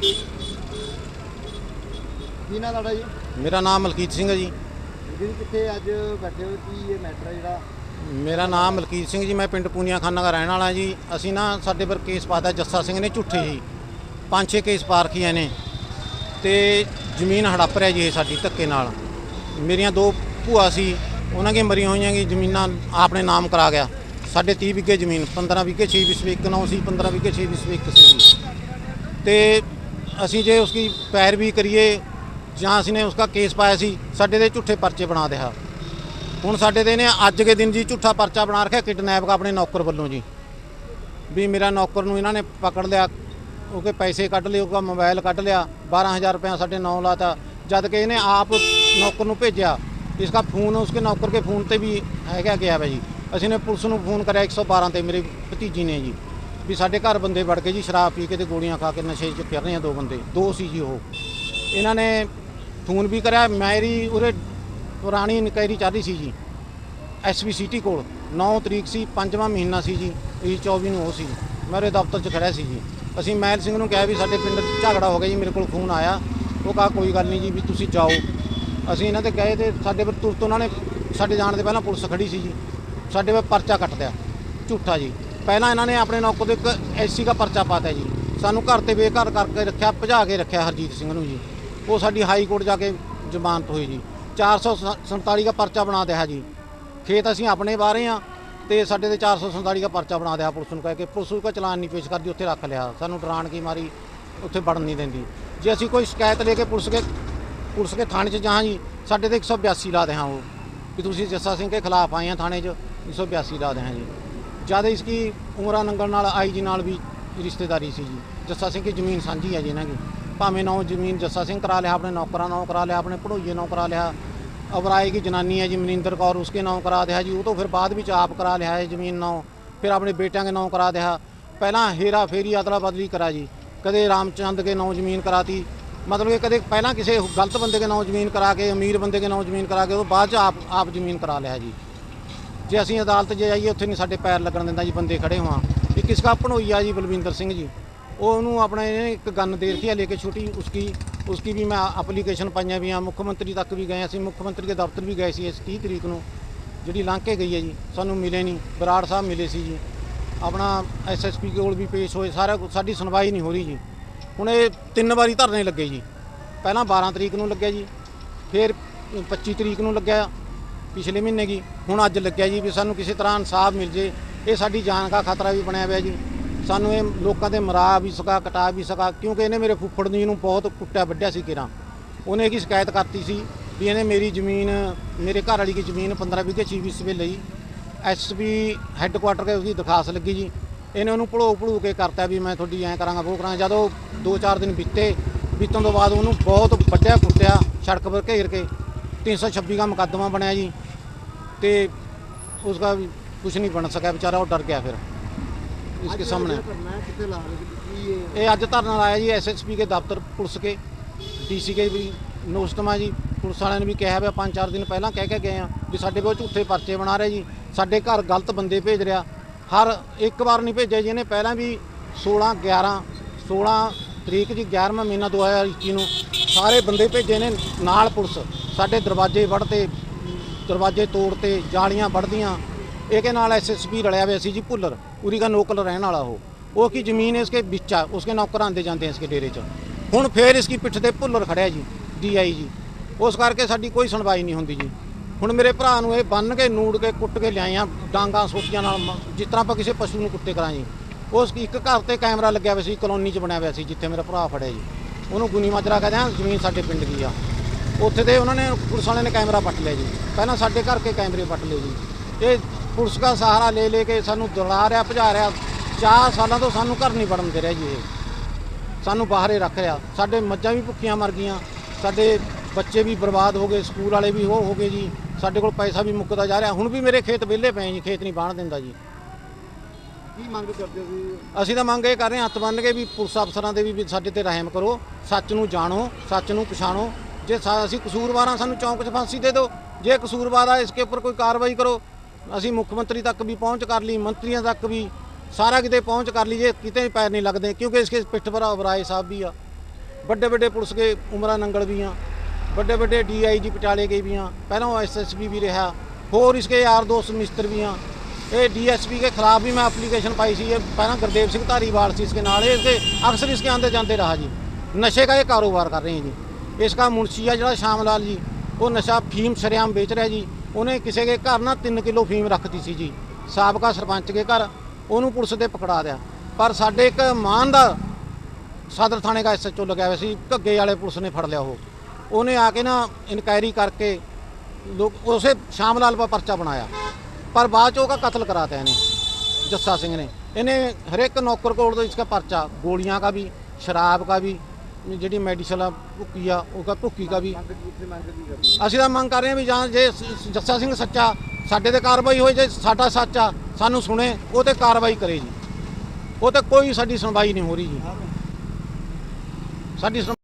ਕੀ ਨਾਂ ਤੁਹਾਡਾ ਜੀ? ਮੇਰਾ ਨਾਮ ਮਲਕੀਤ ਸਿੰਘ ਹੈ ਜੀ। ਜੀ ਕਿੱਥੇ ਅੱਜ ਬੈਠੇ ਹੋ? ਕੀ ਇਹ ਮੈਟਰ ਹੈ ਜਿਹੜਾ? ਮੇਰਾ ਨਾਮ ਮਲਕੀਤ ਸਿੰਘ ਜੀ ਮੈਂ ਪਿੰਡ ਪੂਨੀਆ ਖਾਨਾ ਦਾ ਰਹਿਣ ਵਾਲਾ ਜੀ। ਅਸੀਂ ਨਾ ਸਾਡੇ ਪਰ ਕੇਸ ਪਾਤਾ ਜੱਸਾ ਸਿੰਘ ਨੇ ਝੂਠੇ ਜੀ। ਪੰਜ ਛੇ ਕੇਸ ਪਾ ਰੱਖੀਆਂ ਨੇ। ਤੇ ਜ਼ਮੀਨ ਹੜੱਪ ਰਿਹਾ ਜੀ ਇਹ ਸਾਡੀ ਧੱਕੇ ਨਾਲ। ਮੇਰੀਆਂ ਦੋ ਭੂਆ ਸੀ ਉਹਨਾਂ ਦੀਆਂ ਮਰੀਆਂ ਹੋਈਆਂ ਕੀ ਜ਼ਮੀਨਾਂ ਆਪਣੇ ਨਾਮ ਕਰਾ ਗਿਆ। ਸਾਡੇ 30 ਵਿਗੇ ਜ਼ਮੀਨ 15 ਵਿਗੇ 6 ਵਿਸਵੇ ਇੱਕ ਨੌ ਸੀ 15 ਵਿਗੇ 6 ਵਿਸਵੇ ਇੱਕ ਸੀ। ਤੇ ਅਸੀਂ ਜੇ ਉਸकी ਪੈਰਵੀ ਕਰੀਏ ਜਾਂ ਅਸੀਂ ਨੇ ਉਸਕਾ ਕੇਸ ਪਾਇਆ ਸੀ, ਸਾਡੇ ਦੇ ਝੂਠੇ ਪਰਚੇ ਬਣਾ ਦਿਆ। ਹੁਣ ਸਾਡੇ ਦੇ ਨੇ ਅੱਜ ਦੇ ਦਿਨ ਜੀ ਝੂਠਾ ਪਰਚਾ ਬਣਾ ਰੱਖਿਆ ਕਿਡਨੈਪ ਦਾ ਆਪਣੇ ਨੌਕਰ ਵੱਲੋਂ ਜੀ। ਵੀ ਮੇਰਾ ਨੌਕਰ ਨੂੰ ਇਹਨਾਂ ਨੇ ਪਕੜ ਲਿਆ, ਉਹ ਕੇ ਪੈਸੇ ਕੱਢ ਲਏ, ਉਹਦਾ ਮੋਬਾਈਲ ਕੱਢ ਲਿਆ 12000 ਰੁਪਏ ਸਾਡੇ ਨੌ ਲਾਤਾ, ਜਦ ਕਿ ਇਹਨੇ ਆਪ ਨੌਕਰ ਨੂੰ ਭੇਜਿਆ। इसका फ़ोन उसके नौकर के फ़ोन पे भी है क्या गया भाई जी असं ने पुलिस को फोन कराया 112 ਤੇ, ਮੇਰੇ ਭਤੀਜੀ ਨੇ ਜੀ। ਵੀ ਸਾਡੇ ਘਰ ਬੰਦੇ ਵੜ ਕੇ ਜੀ ਸ਼ਰਾਬ ਪੀ ਕੇ ਤੇ ਗੋਲੀਆਂ ਖਾ ਕੇ ਨਸ਼ੇ 'ਚ ਫਿਰ ਰਹੇ ਆ ਦੋ ਬੰਦੇ, ਦੋ ਸੀ ਜੀ ਉਹ। ਇਹਨਾਂ ਨੇ ਫੋਨ ਵੀ ਕਰਿਆ ਮੇਰੀ ਉਰੇ ਪੁਰਾਣੀ ਇਨਕੁਆਇਰੀ ਚੱਲ ਰਹੀ ਸੀ ਜੀ ਐਸਬੀ ਸਿਟੀ ਕੋਲ। 9 ਤਰੀਕ ਸੀ, ਪੰਜਵਾਂ ਮਹੀਨਾ ਸੀ ਜੀ, ਇਹ 24 ਨੂੰ ਉਹ ਸੀ। ਮੈਂ ਉਹਦੇ ਦਫ਼ਤਰ 'ਚ ਖੜਿਆ ਸੀ ਜੀ। ਅਸੀਂ ਮਹਿਲ ਸਿੰਘ ਨੂੰ ਕਿਹਾ ਵੀ ਸਾਡੇ ਪਿੰਡ ਝਗੜਾ ਹੋ ਗਿਆ ਜੀ, ਮੇਰੇ ਕੋਲ ਫੋਨ ਆਇਆ। ਉਹ ਕਹਾ, ਕੋਈ ਗੱਲ ਨਹੀਂ ਜੀ, ਵੀ ਤੁਸੀਂ ਜਾਓ। ਅਸੀਂ ਇਹਨਾਂ ਤੇ ਗਏ ਤੇ ਸਾਡੇ ਪਰ ਤੁਰਤ ਉਹਨਾਂ ਨੇ, ਸਾਡੇ ਜਾਣ ਦੇ ਪਹਿਲਾਂ ਪੁਲਿਸ ਖੜੀ ਸੀ ਜੀ। ਸਾਡੇ 'ਤੇ ਪਰਚਾ ਕੱਟ ਦਿਆ ਝੂਠਾ ਜੀ। ਪਹਿਲਾਂ ਇਹਨਾਂ ਨੇ ਆਪਣੇ ਨੌਕਰ ਦੇ ਇੱਕ ਐਸਸੀ ਦਾ ਪਰਚਾ ਪਾਤਾ ਜੀ। ਸਾਨੂੰ ਘਰ ਤੇ ਬੇਘਰ ਕਰਕੇ ਰੱਖਿਆ, ਭਜਾ ਕੇ ਰੱਖਿਆ ਹਰਜੀਤ ਸਿੰਘ ਨੂੰ ਜੀ। ਉਹ ਸਾਡੀ ਹਾਈ ਕੋਰਟ ਜਾ ਕੇ ਜ਼ਮਾਨਤ ਹੋਈ ਜੀ। 447 ਦਾ ਪਰਚਾ ਬਣਾ ਦਿਆ ਜੀ। ਖੇਤ ਅਸੀਂ ਆਪਣੇ ਬਾਰੇ ਆ ਤੇ ਸਾਡੇ ਤੇ 447 ਦਾ ਪਰਚਾ ਬਣਾ ਦਿਆ ਪੁਲਿਸ ਨੂੰ ਕਹਿ ਕੇ। ਪੁਲਿਸ ਨੂੰ ਕਾ ਚਲਾਨ ਨਹੀਂ ਪੇਸ਼ ਕਰਦੀ, ਉੱਥੇ ਰੱਖ ਲਿਆ। ਸਾਨੂੰ ਡਰਾਣ ਕੀ ਮਾਰੀ, ਉੱਥੇ ਵੜਨ ਨਹੀਂ ਦਿੰਦੀ। ਜੇ ਅਸੀਂ ਕੋਈ ਸ਼ਿਕਾਇਤ ਲੈ ਕੇ ਪੁਲਿਸ ਕੇ ਪੁਲਿਸ ਕੇ ਥਾਣੇ 'ਚ ਜਾਹਾਂ ਜੀ, ਸਾਡੇ ਤੇ 182 ਲਾ ਦੇ ਹਾਂ ਉਹ। ਕਿ ਤੁਸੀਂ ਜੱਸਾ ਸਿੰਘ ਕੇ ਖਿਲਾਫ ਆਏ ਆ ਥਾਣੇ 'ਚ 182 ਲਾ ਦੇ ਹਾਂ ਜੀ। ਜਦ ਇਸकी ਉਮਰਾ ਨੰਗਲ ਨਾਲ ਆਈ ਜੀ ਨਾਲ ਵੀ ਰਿਸ਼ਤੇਦਾਰੀ ਸੀ ਜੀ। ਜੱਸਾ ਸਿੰਘ ਦੀ ਜ਼ਮੀਨ ਸਾਂਝੀ ਹੈ ਜੀ ਇਹਨਾਂ ਦੀ। ਭਾਵੇਂ ਨੌ ਜ਼ਮੀਨ ਜੱਸਾ ਸਿੰਘ ਕਰਾ ਲਿਆ, ਆਪਣੇ ਨੌਕਰਾਂ ਨੌ ਕਰਾ ਲਿਆ, ਆਪਣੇ ਪੜੋਈਏ ਨੌ ਕਰਾ ਲਿਆ ਅਬਰਾਏ ਕੀ ਜਨਾਨੀ ਹੈ ਜੀ, ਮਨਿੰਦਰ ਕੌਰ ਉਸਕੇ ਨਾਮ ਕਰਾ ਦਿਆ ਜੀ, ਉਹ ਤੋਂ ਫਿਰ ਬਾਅਦ ਵਿੱਚ ਆਪ ਕਰਾ ਲਿਆ ਹੈ ਜ਼ਮੀਨ ਨਾਮ ਫਿਰ ਆਪਣੇ ਬੇਟਿਆਂ ਦੇ ਨਾਮ ਕਰਾ ਦਿਆ। ਪਹਿਲਾਂ ਹੇਰਾ ਫੇਰੀ ਅਦਲਾ ਬਦਲੀ ਕਰਾ ਜੀ। ਕਦੇ ਰਾਮਚੰਦ ਕੇ ਨਾਮ ਜ਼ਮੀਨ ਕਰਾਤੀ। ਮਤਲਬ ਕਿ ਕਦੇ ਪਹਿਲਾਂ ਕਿਸੇ ਗਲਤ ਬੰਦੇ ਦੇ ਨਾਮ ਜ਼ਮੀਨ ਕਰਾ ਕੇ, ਅਮੀਰ ਬੰਦੇ ਦੇ ਨਾਮ ਜ਼ਮੀਨ ਕਰਾ ਕੇ, ਉਹ ਬਾਅਦ ਚ ਆਪ ਆਪ ਜ਼ਮੀਨ ਕਰਾ ਲਿਆ ਜੀ। ਜੇ ਅਸੀਂ ਅਦਾਲਤ 'ਚ ਜਾਈਏ ਉੱਥੇ ਨਹੀਂ ਸਾਡੇ ਪੈਰ ਲੱਗਣ ਦਿੰਦਾ ਜੀ, ਬੰਦੇ ਖੜੇ ਹੋਆਂ ਇੱਕ ਕਿਸ ਦਾ ਭਣੋਈਆ ਜੀ, ਬਲਵਿੰਦਰ ਸਿੰਘ ਜੀ? ਉਹ ਉਹਨੂੰ ਆਪਣੇ ਇਹਨੇ ਇੱਕ ਗੰਨ ਦੇ ਰੱਖੀ ਆ ਲੈ ਕੇ ਛੋਟੀ ਉਸकी ਉਸकी ਵੀ ਮੈਂ ਐਪਲੀਕੇਸ਼ਨ ਪਾਈਆਂ ਵੀ ਆ। ਮੁੱਖ ਮੰਤਰੀ ਤੱਕ ਵੀ ਗਏ ਅਸੀਂ ਮੁੱਖ ਮੰਤਰੀ ਦੇ ਦਫ਼ਤਰ ਵੀ ਗਏ ਸੀ ਇਸ 30 ਤਰੀਕ ਨੂੰ। ਜਿਹੜੀ ਲੰਘ ਕੇ ਗਈ ਹੈ ਜੀ, ਸਾਨੂੰ ਮਿਲੇ ਨਹੀਂ। ਬਰਾੜ ਸਾਹਿਬ ਮਿਲੇ ਸੀ ਜੀ। ਆਪਣਾ ਐਸਐਸਪੀ ਕੋਲ ਵੀ ਪੇਸ਼ ਹੋਏ, ਸਾਰਾ ਸਾਡੀ ਸੁਣਵਾਈ ਨਹੀਂ ਹੋ ਰਹੀ ਜੀ। ਹੁਣ ਇਹ ਤਿੰਨ ਵਾਰੀ ਧਰਨੇ ਲੱਗੇ ਜੀ। ਪਹਿਲਾਂ 12 ਤਰੀਕ ਨੂੰ ਲੱਗਿਆ ਜੀ, ਫਿਰ 25 ਤਰੀਕ ਨੂੰ ਲੱਗਿਆ। ਪਿਛਲੇ ਮਹੀਨੇ ਕੀ, ਹੁਣ ਅੱਜ ਲੱਗਿਆ ਜੀ ਵੀ ਸਾਨੂੰ ਕਿਸੇ ਤਰ੍ਹਾਂ ਇਨਸਾਫ ਮਿਲ ਜੇ, ਇਹ ਸਾਡੀ ਜਾਨ ਦਾ ਖਤਰਾ ਵੀ ਬਣਿਆ ਹੋਇਆ ਜੀ। ਸਾਨੂੰ ਇਹ ਲੋਕਾਂ ਦੇ ਮਰਾ ਵੀ ਸਕਾ, ਕਟਾ ਵੀ ਸਕਾ, ਕਿਉਂਕਿ ਇਹਨੇ ਮੇਰੇ ਫੁੱਫੜ ਜੀ ਨੂੰ ਬਹੁਤ ਕੁੱਟਿਆ, ਵੱਢਿਆ ਸੀ ਕਿਰਾਂ ਉਹਨੇ ਕੀ ਸ਼ਿਕਾਇਤ ਕਰਤੀ ਸੀ ਵੀ ਇਹਨੇ ਮੇਰੀ ਜ਼ਮੀਨ, ਮੇਰੇ ਘਰ ਵਾਲੀ ਦੀ ਜ਼ਮੀਨ 15 ਵਿਗੇ 6 ਵਿਸਵੇ ਲਈ ਐਸਪੀ ਹੈੱਡਕੁਆਟਰ ਕੇ ਉਹਦੀ ਦਰਖਾਸਤ ਲੱਗੀ ਜੀ। ਇਹਨੇ ਉਹਨੂੰ ਭੜੋ ਭੜੂ ਕੇ ਕਰਤਾ ਵੀ ਮੈਂ ਤੁਹਾਡੀ ਐਂ ਕਰਾਂਗਾ ਉਹ ਕਰਾਂਗਾ। ਜਦੋਂ 2-4 ਦਿਨ ਬੀਤੇ, ਬੀਤਣ ਤੋਂ ਬਾਅਦ ਉਹਨੂੰ ਬਹੁਤ ਵੱਢਿਆ, ਕੁੱਟਿਆ, ਸੜਕ ਪਰ ਘੇਰ ਕੇ 326 ਦਾ ਮੁਕੱਦਮਾ ਬਣਿਆ ਜੀ। ਤੇ ਕੁਝ ਨਹੀਂ ਬਣ ਸਕਿਆ ਵਿਚਾਰਾ ਉਹ ਡਰ ਗਿਆ ਫਿਰ ਇਸਕੇ ਸਾਹਮਣੇ। ਕਰਨਾ ਹੈ ਕਿੱਥੇ ਲਾ ਰਹੇ ਕੀ ਇਹ ਇਹ ਅੱਜ ਧਰਨਾ ਲਾਇਆ ਜੀ ਐਸਐਸਪੀ ਕੇ ਦਫ਼ਤਰ ਪੁਲਿਸ ਕੇ ਡੀਸੀ ਕੇ ਵੀ ਨੋਸਟਮਾ ਜੀ ਪੁਲਿਸ ਵਾਲਿਆਂ ਨੇ ਵੀ ਕਿਹਾ ਵੀ ਪੰਜ ਚਾਰ ਦਿਨ ਪਹਿਲਾਂ ਕਹਿ ਕੇ ਗਏ ਆ ਵੀ ਸਾਡੇ ਕੋਲ ਝੂਠੇ ਪਰਚੇ ਬਣਾ ਰਹੇ ਜੀ ਸਾਡੇ ਘਰ ਗਲਤ ਬੰਦੇ ਭੇਜ ਰਿਹਾ। ਹਰ ਇੱਕ ਵਾਰ ਨਹੀਂ ਭੇਜਿਆ ਜੀ ਇਹਨੇ ਪਹਿਲਾਂ ਵੀ 16 11 16 ਤਰੀਕ ਜੀ 11ਵਾਂ ਮਹੀਨਾ 2021 ਨੂੰ ਸਾਰੇ ਬੰਦੇ ਭੇਜੇ ਨੇ ਨਾਲ ਪੁਲਿਸ ਸਾਡੇ ਦਰਵਾਜ਼ੇ ਵੜਤੇ ਦਰਵਾਜ਼ੇ ਤੋੜਤੇ ਜਾਲੀਆਂ ਵੜਦੀਆਂ ਇਹਦੇ ਨਾਲ ਐਸਐਸਪੀ ਰਲਿਆ ਹੋਇਆ ਸੀ ਜੀ ਭੁੱਲਰ। ਉਰੀ ਦਾ ਨੋਕਲ ਰਹਿਣ ਵਾਲਾ ਉਹ। ਉਹ ਕੀ ਜ਼ਮੀਨ ਇਸਕੇ ਵਿੱਚ ਆ ਉਸਕੇ ਨੌਕਰ ਆਂਦੇ ਜਾਂਦੇ ਇਸਕੇ ਡੇਰੇ 'ਚ। ਹੁਣ ਫੇਰ ਇਸकी ਪਿੱਠ ਤੇ ਭੁੱਲਰ ਖੜਿਆ ਜੀ ਡੀਆਈ ਜੀ। ਉਸ ਕਰਕੇ ਸਾਡੀ ਕੋਈ ਸੁਣਵਾਈ ਨਹੀਂ ਹੁੰਦੀ ਜੀ। ਹੁਣ ਮੇਰੇ ਭਰਾ ਨੂੰ ਇਹ ਬੰਨ ਕੇ, ਨੂੜ ਕੇ, ਕੁੱਟ ਕੇ ਲਿਆਈਆਂ, ਡਾਂਗਾ ਸੋਟੀਆਂ ਨਾਲ ਜਿਸ ਤਰ੍ਹਾਂ ਆਪਾਂ ਕਿਸੇ ਪਸ਼ੂ ਨੂੰ ਕੁੱਤੇ ਕਰਾਂ ਜੀ ਉਸ ਇੱਕ ਘਰ ਤੇ ਕੈਮਰਾ ਲੱਗਿਆ ਹੋਇਆ ਸੀ, ਕਲੋਨੀ 'ਚ ਬਣਿਆ ਹੋਇਆ ਸੀ, ਜਿੱਥੇ ਮੇਰਾ ਭਰਾ ਫੜਿਆ ਜੀ। ਉਹਨੂੰ ਗੁਨੀ ਮਾਜਰਾ ਕਹਿੰਦੇ ਆ, ਜ਼ਮੀਨ ਸਾਡੇ ਪਿੰਡ ਦੀ ਆ। ਉੱਥੇ ਤੇ ਉਹਨਾਂ ਨੇ ਪੁਲਿਸ ਵਾਲਿਆਂ ਨੇ ਕੈਮਰਾ ਪੱਟ ਲਿਆ ਜੀ। ਪਹਿਲਾਂ ਸਾਡੇ ਘਰ ਕੇ ਕੈਮਰੇ ਪੱਟ ਲਏ ਜੀ। ਇਹ ਪੁਲਿਸ ਦਾ ਸਹਾਰਾ ਲੈ ਲੈ ਕੇ ਸਾਨੂੰ ਦੌੜਾ ਰਿਹਾ ਭਜਾ ਰਿਹਾ। ਚਾਰ ਸਾਲਾਂ ਤੋਂ ਸਾਨੂੰ ਘਰ ਨਹੀਂ ਵੜਨ ਦੇ ਰਿਹਾ ਜੀ ਇਹ। ਸਾਨੂੰ ਬਾਹਰੇ ਰੱਖ ਰਿਹਾ। ਸਾਡੇ ਮੱਝਾਂ ਵੀ ਭੁੱਖੀਆਂ ਮਰ ਗਈਆਂ। ਸਾਡੇ ਬੱਚੇ ਵੀ ਬਰਬਾਦ ਹੋ ਗਏ ਸਕੂਲ ਵਾਲੇ ਵੀ ਹੋ ਹੋ ਗਏ ਜੀ। ਸਾਡੇ ਕੋਲ ਪੈਸਾ ਵੀ ਮੁੱਕਦਾ ਜਾ ਰਿਹਾ। ਹੁਣ ਵੀ ਮੇਰੇ ਖੇਤ ਵਿਹਲੇ ਪਏ ਜੀ ਖੇਤ ਨਹੀਂ ਬਾਣ ਦਿੰਦਾ ਜੀ। ਕੀ ਮੰਗ ਕਰਦੇ ਹੋ ਤੁਸੀਂ ਅਸੀਂ ਤਾਂ ਮੰਗ ਇਹ ਕਰ ਰਹੇ ਹਾਂ ਹੱਥ ਬੰਨ੍ਹ ਕੇ ਵੀ ਪੁਲਿਸ ਅਫਸਰਾਂ ਦੇ ਵੀ ਸਾਡੇ ਤੇ ਰਹਿਮ ਕਰੋ। ਸੱਚ ਨੂੰ ਜਾਣੋ ਸੱਚ ਨੂੰ ਪਛਾਣੋ। ਜੇ ਸਾ- ਅਸੀਂ ਕਸੂਰਵਾਰਾਂ ਸਾਨੂੰ ਚੌਂਕ 'ਚ ਫਾਂਸੀ ਦੇ ਦਿਓ, ਜੇ ਕਸੂਰਵਾਰ ਆ, ਇਸਕੇ ਉੱਪਰ ਕੋਈ ਕਾਰਵਾਈ ਕਰੋ, ਅਸੀਂ ਮੁੱਖ ਮੰਤਰੀ ਤੱਕ ਵੀ ਪਹੁੰਚ ਕਰ ਲਈ, ਮੰਤਰੀਆਂ ਤੱਕ ਵੀ ਸਾਰਾ ਕਿਤੇ ਪਹੁੰਚ ਕਰ ਲਈ, ਜੇ ਕਿਤੇ ਵੀ ਪੈਰ ਨਹੀਂ ਲੱਗਦੇ, ਕਿਉਂਕਿ ਇਸਕੇ ਪਿੱਠ ਪਰ ਅਬਰਾਏ ਸਾਹਿਬ ਵੀ ਆ। ਵੱਡੇ ਵੱਡੇ ਪੁਲਿਸ ਕੇ ਉਮਰਾ ਨੰਗਲ ਵੀ ਆ, ਵੱਡੇ ਵੱਡੇ ਡੀਆਈਜੀ ਪਟਾਲੇ ਕੇ ਵੀ ਆ, ਪਹਿਲਾਂ ਉਹ ਐਸਐਸਪੀ ਵੀ ਰਿਹਾ, ਹੋਰ ਇਸਕੇ ਯਾਰ ਦੋਸਤ ਮਿਸਤਰ ਵੀ ਆ। ਇਹ ਡੀਐਸਪੀ ਕੇ ਖਿਲਾਫ ਵੀ ਮੈਂ ਐਪਲੀਕੇਸ਼ਨ ਪਾਈ ਸੀ, ਇਹ ਪਹਿਲਾਂ ਗੁਰਦੇਵ ਸਿੰਘ ਧਾਰੀਵਾਲ ਸੀ ਇਸਕੇ ਨਾਲ, ਇਹ ਇਸਕੇ ਅਕਸਰ ਇਸਕੇ ਆਂਦੇ ਜਾਂਦੇ ਰਹਾ ਜੀ। ਨਸ਼ੇ ਦਾ ਇਹ ਕਾਰੋਬਾਰ ਕਰ ਰਹੇ ਜੀ। ਇਸ ਦਾ ਮੁਨਸ਼ੀਆ ਜਿਹੜਾ ਸ਼ਾਮ ਲਾਲ ਜੀ, ਉਹ ਨਸ਼ਾ ਫੀਮ ਸ਼ਰਿਆਮ ਵੇਚ ਰਿਹਾ ਜੀ। ਉਹਨੇ ਕਿਸੇ ਦੇ ਘਰ ਨਾ 3 ਕਿਲੋ ਫੀਮ ਰੱਖਤੀ ਸੀ ਜੀ। ਸਾਬਕਾ ਸਰਪੰਚ ਦੇ ਘਰ, ਉਹਨੂੰ ਪੁਲਿਸ ਦੇ ਪਕੜਾ ਦਿਆ ਪਰ ਸਾਡੇ ਇੱਕ ਮਾਨ ਦਾ ਸਦਰ ਥਾਣੇ ਦਾ ਐਸਐਚਓ ਲੱਗਿਆ ਹੋਇਆ ਸੀ, ਘੱਗੇ ਵਾਲੇ ਪੁਲਿਸ ਨੇ ਫੜ ਲਿਆ ਉਹ। ਉਹਨੇ ਆ ਕੇ ਨਾ ਇਨਕੁਆਇਰੀ ਕਰਕੇ ਲੋਕ, ਉਸੇ ਸ਼ਾਮ ਲਾਲ ਪਾ ਪਰਚਾ ਬਣਾਇਆ। ਪਰ ਬਾਅਦ ਚ ਉਹ ਉਹਦਾ ਕਤਲ ਕਰਾ ਤਿਆ ਇਹਨੇ, ਜੱਸਾ ਸਿੰਘ ਨੇ। ਇਹਨੇ ਹਰੇਕ ਨੌਕਰ ਕੋਲ ਤੋਂ ਇਸਕਾ ਪਰਚਾ, ਗੋਲੀਆਂ ਦਾ ਵੀ, ਸ਼ਰਾਬ ਦਾ ਵੀ ਜਿਹੜੀ ਮੈਡੀਸਲ ਆ ਭੁੱਕੀ ਆ ਭੁੱਕੀ ਵੀ। ਮੰਗ ਕੀ ਮੰਗ ਕੀ ਕਰਦੇ ਅਸੀਂ ਤਾਂ ਮੰਗ ਕਰ ਰਹੇ ਹਾਂ ਵੀ ਜਾਂ ਜੇ ਸ- ਜੱਸਾ ਸਿੰਘ ਸੱਚਾ ਸਾਡੇ ਤੇ ਕਾਰਵਾਈ ਹੋਏ ਜੇ ਸਾਡਾ ਸੱਚਾ ਸਾਨੂੰ ਸੁਣੇ ਉਹ ਤੇ ਕਾਰਵਾਈ ਕਰੇ ਜੀ। ਉਹ ਤੇ ਕੋਈ ਸਾਡੀ ਸੁਣਵਾਈ ਨਹੀਂ ਹੋ ਰਹੀ ਜੀ। ਸਾਡੀ ਸੁਣ-